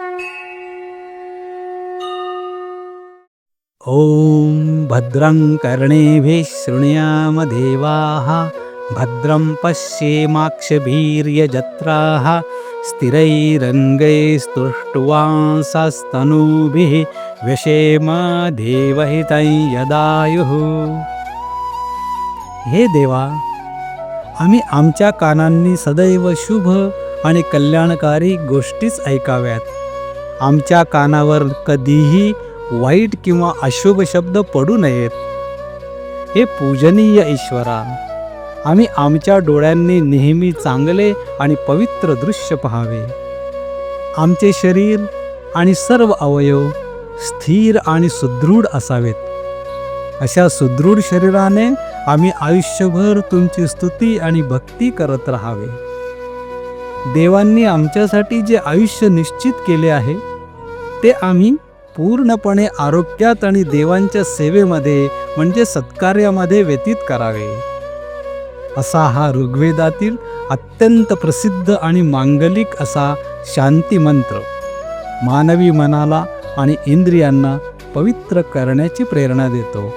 ॐ भद्रं कर्णेभिः शृणुयामदेवाः भद्रं पश्येमाक्षभीर्यजत्राः स्थिरैरङ्गैस्तुष्ट्वांसस्तनूभिः व्यशेम देवहितं यदायुः। हे देवा आम्ही आमच्या कानांनी सदैव शुभ आणि कल्याणकारी गोष्टीच ऐकाव्यात. आमच्या कानावर कधीही वाईट किंवा अशुभ शब्द पडू नयेत. हे पूजनीय ईश्वरा आम्ही आमच्या डोळ्यांनी नेहमी चांगले आणि पवित्र दृश्य पहावे. आमचे शरीर आणि सर्व अवयव स्थिर आणि सुदृढ असावेत. अशा सुदृढ शरीराने आम्ही आयुष्यभर तुमची स्तुती आणि भक्ती करत राहावे. देवांनी आमच्यासाठी जे आयुष्य निश्चित केले आहे ते आम्ही पूर्णपणे आरोग्यात आणि देवांच्या सेवेमध्ये म्हणजे सत्कार्यामध्ये व्यतीत करावे. असा हा ऋग्वेदातील अत्यंत प्रसिद्ध आणि मांगलिक असा शांती मंत्र. मानवी मनाला आणि इंद्रियांना पवित्र करण्याची प्रेरणा देतो.